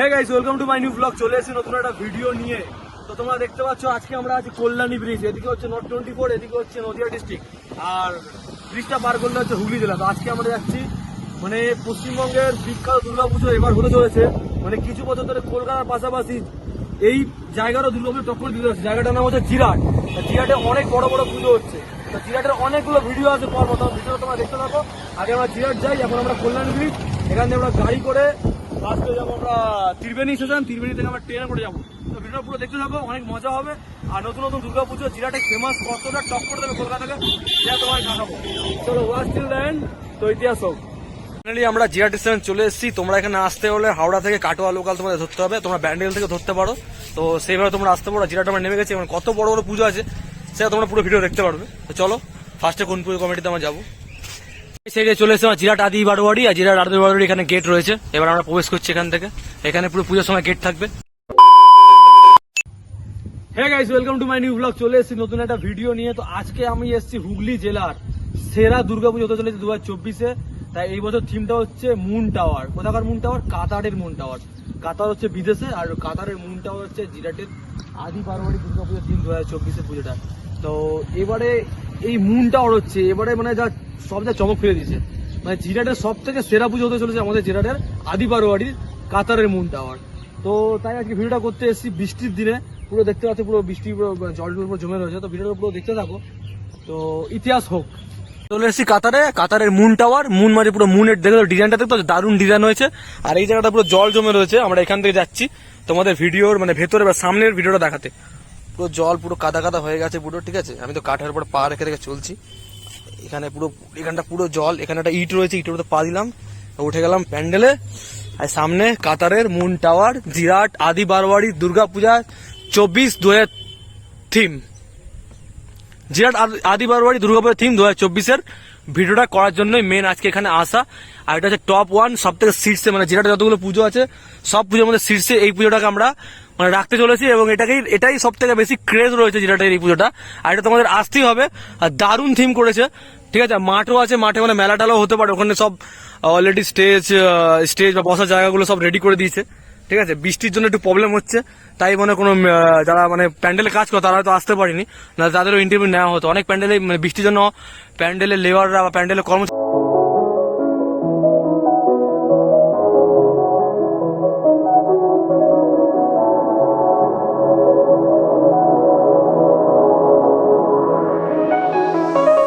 Hey guys welcome to my new vlog চলে এসেছি নতুন একটা ভিডিও নিয়ে। তো তোমরা দেখতে পাচ্ছ, আজকে আমরা আছি কল্যাণী ব্রিজ এদিকে হচ্ছে নর্থ টোয়েন্টি ফোর এদিকে হচ্ছে নদিয়া ডিস্ট্রিক্ট আর ব্রিজটা পার করলে হচ্ছে হুগলি জেলা। তো আজকে আমরা যাচ্ছি মানে পশ্চিমবঙ্গের বিখ্যাত দুর্গাপুজো এবার হতে চলেছে। মানে কিছু বছর ধরে কলকাতার পাশাপাশি এই জায়গারও দুর্গাপুজো টক্কর দিতে হচ্ছে। জায়গাটার নাম হচ্ছে জিরাট তা জিরাটে অনেক বড় বড় পুজো হচ্ছে। তো জিরাটের অনেকগুলো ভিডিও আছে পর ভিডিও তোমরা দেখতে থাকো। আগে আমরা জিরাট যাই, এখন আমরা কল্যাণী ব্রিজ এখান থেকে আমরা গাড়ি করে লাস্টে যাব আমরা ত্রিবেণী স্টেশন ত্রিবেণী থেকে আমরা ট্রেনে করে যাব। তো ভিডিও পুরো দেখতে থাকো, অনেক মজা হবে। আর নতুন নতুন দুর্গা পুজো জিরাটে ফেমাস কতটা টপ করে দেবে কলকাতাকে সেটা তোমার দেখাবো চলো টিল দেন তো ইতিহাস হোক। ফাইনালি আমরা জিরাট স্টেশন চলে এসেছি। তোমরা এখানে আসতে হলে হাওড়া থেকে কাটোয়া লোকাল তোমাদের ধরতে হবে। তোমরা ব্যান্ডেল থেকে ধরতে পারো। তো সেইভাবে তোমরা আসতে পারো। জিরাট আমরা নেমে গেছি। এবং কত বড় বড় পুজো আছে, সেটা তোমরা পুরো ভিডিও দেখতে পারবে। তো চলো ফার্স্টে কোন পুজো কমিটিতে আমরা যাব? সাইডে চলে আমার জিরাট আদি বারোয়ারি, আর জিরাট আদি বারোয়ারি এখানে গেট রয়েছে। এবার আমরা প্রবেশ করছি এখান থেকে। এখানে পুরো পুজোর সময় গেট থাকবে। Hey guys welcome to my new vlog চলে এসেছি নতুন একটা ভিডিও নিয়ে। তো আজকে আমি এসেছি হুগলি জেলার সেরা দুর্গাপুজো হতে চলেছে দু হাজার চব্বিশে। তাই এই বছর থিমটা হচ্ছে মুন টাওয়ার কোথাকার মুন টাওয়ার কাতারের মুন টাওয়ার কাতার হচ্ছে বিদেশে, আর কাতারের মুন টাওয়ার হচ্ছে জিরাটের আদি বারোয়ারি দুর্গাপুজোর থিম দু হাজার চব্বিশে পুজোটা। তো এবারে এই মুন টাওয়ার হচ্ছে। এবারে মানে যা সব যা চমক ফেলে দিয়েছে। মানে জিরাটের সব থেকে সেরা পুজো হতে চলেছে আমাদের জিরাটের আদি বারোয়ারির কাতারের মুন টাওয়ার তো তাই আজকে ভিডিওটা করতে এসেছি বৃষ্টির দিনে। পুরো দেখতে পাচ্ছ, পুরো বৃষ্টি, পুরো জল পুরো জমে রয়েছে। তো ভিডিওটা পুরো দেখতে থাকো। তো ইতিহাস হোক। চলে এসেছি কাতারে। কাতারের মুন টাওয়ার মুন মানে পুরো মুনের দেখে ডিজাইনটা দেখতে দারুণ ডিজাইন হয়েছে। আর এই জায়গাটা পুরো জল জমে রয়েছে। আমরা এখান থেকে যাচ্ছি তোমাদের ভিডিওর মানে ভেতরে বা সামনের ভিডিওটা দেখাতে। পুরো জল পুরো কাদা কাদা হয়ে গেছে পুরো, ঠিক আছে? আমি তো কাঠের উপর পা রেখে রেখে চলছি। এখানে পুরো, এখানটা পুরো জল, এখানে একটা ইট রয়েছে, ইটের মধ্যে পা দিলাম, উঠে গেলাম প্যান্ডেলে। আর সামনে কাতারের মুন টাওয়ার, জিরাট, আদি বারোয়ারি দুর্গা পূজা, চব্বিশ দু থিম। জিরাট, আদি- বারোয়ারি দুর্গা পূজা থিম দু হাজার চব্বিশের ভিডিওটা করার জন্যই মেন আজকে এখানে আসা। আর এটা হচ্ছে টপ ওয়ান সব থেকে শীর্ষে মানে জিরাটে যতগুলো পুজো আছে, সব পুজোর মধ্যে শীর্ষে এই পুজোটাকে আমরা মানে রাখতে চলেছি এবং এটাকেই, এটাই সব থেকে বেশি ক্রেজ রয়েছে জিরাটের এই পুজোটা। আর এটা তোমাদের আসতেই হবে। আর দারুণ থিম করেছে। ঠিক আছে, মাঠও আছে, মাঠে মানে মেলা টালাও হতে পারে, ওখানে সব অলরেডি স্টেজ স্টেজ বা বসার জায়গাগুলো সব রেডি করে দিয়েছে, ঠিক আছে? বৃষ্টির জন্য একটু প্রবলেম হচ্ছে, তাই মানে কোনো যারা মানে প্যান্ডেলে কাজ করে, তারা হয়তো আসতে পারেনি, না, তাদেরও ইন্টারভিউ নেওয়া হতো। অনেক প্যান্ডেলে মানে বৃষ্টির জন্য প্যান্ডেলের লেবাররা বা প্যান্ডেলের কর্মচারী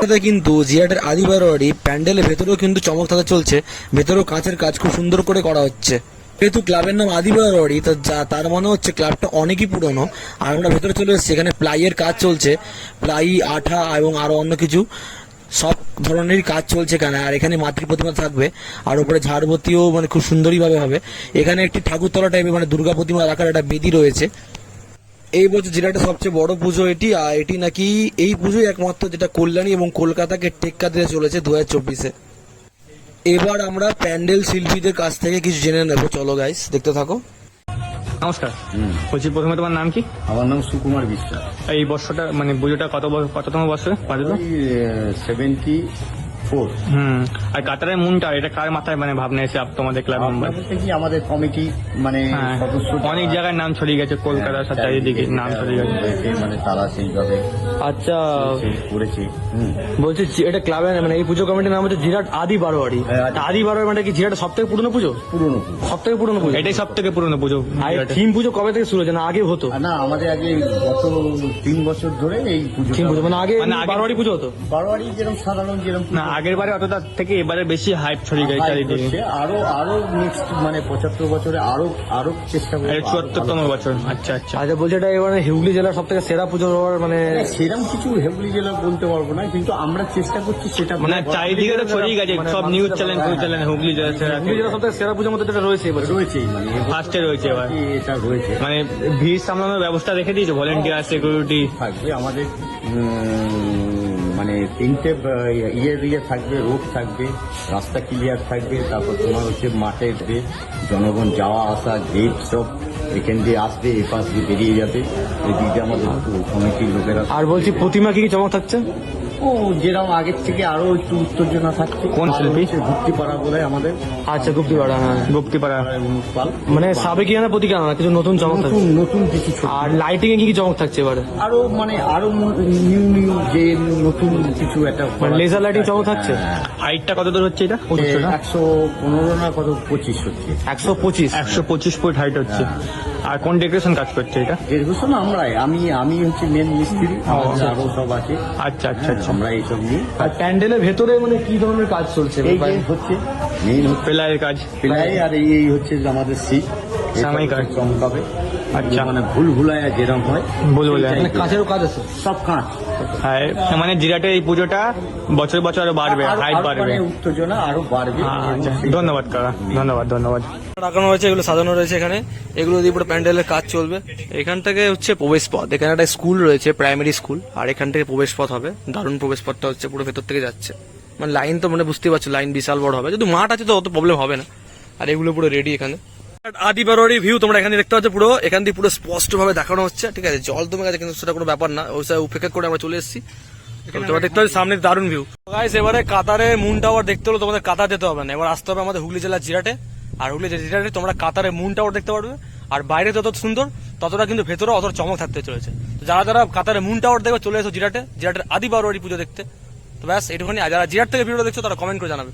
সাথে কিন্তু জিয়াটের আদি বারোয়ারি প্যান্ডেলের ভেতরেও কিন্তু চমক থাকা চলছে। ভেতরেও কাঁচের কাজ খুব সুন্দর করে করা হচ্ছে। যেহেতু ক্লাবের নাম আদি বারোয়ারি তো যা- তার মনে হচ্ছে ক্লাবটা অনেকই পুরনো। আর আমরা ভেতরে চলে এসেছি, এখানে প্লাইয়ের কাজ চলছে। প্লাই, আঠা এবং আরও অন্য কিছু, সব ধরনেরই কাজ চলছে এখানে। আর এখানে মাতৃ প্রতিমা থাকবে। আর উপরে ঝাড়বতিও মানে খুব সুন্দরই ভাবে হবে। এখানে একটি ঠাকুরতলা টাইপের মানে দুর্গা প্রতিমা রাখার একটা বেদি রয়েছে। এই বছর জেলাটা সবচেয়ে বড় পুজো এটি আর এটি নাকি এই পুজোই একমাত্র যেটা কল্যাণী এবং কলকাতাকে টেক্কা দিয়ে চলেছে দু হাজার চব্বিশে। এবার আমরা প্যান্ডেল শিল্পীদের কাছ থেকে কিছু জেনে নেব। চলো গাইস দেখতে থাকো। নমস্কার। বলছি প্রথমে তোমার নাম কি? আমার নাম সুকুমার বিশ্বাস। এই বর্ষটা মানে পুজোটা কত বছর কততম বছর পাঁচতম সেভেন্টি ফোর হুম। আর কাতারের মুনটা এটা কার মাথায় মানে ভাবনা এসে আপ- তোমাদের ক্লাব মেম্বার কি আমাদের কমিটি মানে হ্যাঁ। সদস্য অনেক জায়গায় নাম ছড়িয়ে গেছে কলকাতার সাথে চারিদিকে নাম ছড়িয়ে গেছে। মানে তারা সেইভাবে আচ্ছা। করেছে বলছি এটা ক্লাবের মানে এই পুজো কমিটির নাম হচ্ছে জিরাট আদি বারোয়ারি। হ্যাঁ, আদি- বারোয়ারি মানে কি জিরাট সব থেকে পুরনো পুজো? পুরনো। সব থেকে পুরনো পুজো। এটাই সব থেকে পুরনো পুজো আর থিম পুজো কবে থেকে শুরু হয়েছে? না আগে হতো। না আমাদের আগে গত তিন বছর ধরে এই পুজো থিম পুজো মানে আগে মানে বারোয়ারি পুজো হতো? বারোয়ারি যেরকম সাধারণ যেরকম না আগের বারে অতটা থেকে এবারে বেশি হাইপ ছড়িয়ে গেছে চারিদিকে। আরও আরও নেক্সট মানে পঁচাত্তর বছরে আরও আরও চেষ্টা করব চুয়াত্তরতম বছর। আচ্ছা আচ্ছা। আচ্ছা বলছি এটা এবারে হুগলি জেলার সব থেকে সেরা পুজো হওয়ার মানে সেরকম কিছু হেবলি জেলা বলতে পারব না কিন্তু আমরা চেষ্টা করছি সেটা মানে চারিদিকে তো ছড়িয়ে গেছে মানে সব news channel full channel Hooghly জেলা হুগলি জেলা সব থেকে সেরা পুজোর মধ্যে এটা রয়েছে এবার রয়েছেই মানে ফার্স্টে রয়েছে এবার। এটা রয়েছে। মানে ভিড় সামলানোর ব্যবস্থা রেখে দিয়েছে ভলেন্টিয়ার সিকিউরিটি থাকবে আমাদের মানে তিনটে ইয়ে ইয়ে থাকবে, রোড থাকবে, রাস্তা ক্লিয়ার থাকবে, তারপর তোমার হচ্ছে মাঠে জনগণ যাওয়া আসা গেট সব এখান দিয়ে আসবে, এ পাশ দিয়ে বেরিয়ে যাবে। এদিকে আমাদের কমিটির লোকেরা আর বলছি, প্রতিমা কি কি চমক থাকছে? ও যেরকম আগের থেকে আরও একটু উত্তেজনা থাকছে কোন শিল্পী? গুপ্তিপাড়া বলে আমাদের আচ্ছা গুপ্তিপাড়া হ্যাঁ। গুপ্তিপাড়া পাল। মানে সাবেকিয়ানা প্রতিকানা কিছু নতুন চমক থাকছে? নতুন নতুন কিছু আর লাইটিং এ কি কি চমক থাকছে এবারে? আরও মানে আরও নিউ নিউ যে নতুন কিছু একটা মানে লেজার লাইটিং চমক থাকছে। হাইটটা কত দূর হচ্ছে এটা? একশো পনেরো না কত পঁচিশ হচ্ছে। একশো পঁচিশ। একশো পঁচিশ ফুট হাইট হচ্ছে। আর কোন ডেকোরেশন কাজ করছে এটা? ডেকোরেশন আমরাই। আমি আমি হচ্ছে মেন মিস্ত্রি আমাদের আরও সব আছে। আচ্ছা আচ্ছা আচ্ছা। আমরা এইসব নিয়ে আর প্যান্ডেলের ভেতরে মানে কি ধরনের কাজ চলছে? এই যে হচ্ছে মেইন পেলাইয়ের কাজ। প্লাই আর এই হচ্ছে আমাদের সিট সামাই কাজ। চমকাবে। আচ্ছা। মানে ভুল ভুলায়া যেরকম হয় মানে type-এর। কাজ আছে? সব কাঁচ। হ্যাঁ মানে জিরাটে এই পুজোটা বছর বছর আরও বাড়বে আরো- হাইট বাড়বে। মানে উত্তেজনা আরও বাড়বে। আচ্ছা। ধন্যবাদ কাকা। ধন্যবাদ ধন্যবাদ। রাখানো হয়েছে এগুলো সাজানো রয়েছে এখানে। এগুলো দিয়ে পুরো প্যান্ডেলের কাজ চলবে। এখান থেকে হচ্ছে প্রবেশ পথ। এখানে একটা স্কুল রয়েছে প্রাইমারি স্কুল আর এখান থেকে প্রবেশ পথ হবে। দারুণ প্রবেশ পথটা হচ্ছে পুরো ভেতর থেকে যাচ্ছে। মানে লাইন তো মানে বুঝতেই পারছ লাইন বিশাল বড় হবে। যদি মাঠ আছে তো অত প্রবলেম হবে না। আর এগুলো পুরো রেডি এখানে। আদি বারোয়ারি ভিউ তোমরা এখানে দেখতে পাচ্ছ পুরো। এখান দিয়ে পুরো স্পষ্ট ভাবে দেখানো হচ্ছে ঠিক আছে? জল তুমি গেছে কিন্তু সেটা কোনো ব্যাপার না। ওই সব উপেক্ষা করে আমরা চলে এসেছি। তোমরা দেখতে পাচ্ছ সামনে দারুণ ভিউ গাইস এবারে কাতারে মুন টাওয়ার দেখতে হলে তোমাদের কাতার যেতে হবে না। এবার আসতে হবে আমাদের হুগলি জেলার জিরাটে। আর হুগলি জেলার জিরাটে তোমরা কাতারে মুন টাওয়ার দেখতে পারবে। আর বাইরে যত সুন্দর ততটা কিন্তু ভেতরে অত চমক থাকতে চলেছে। তো যারা যারা কাতারে মুন টাওয়ার দেখবে চলে এসো জিরাটে। জিরাটের আদি বারোয়ারি পুজো দেখতে। তো ব্যাস এটুখানি। যারা জিরাট থেকে ভিডিও দেখছ তারা কমেন্ট করে জানাবে।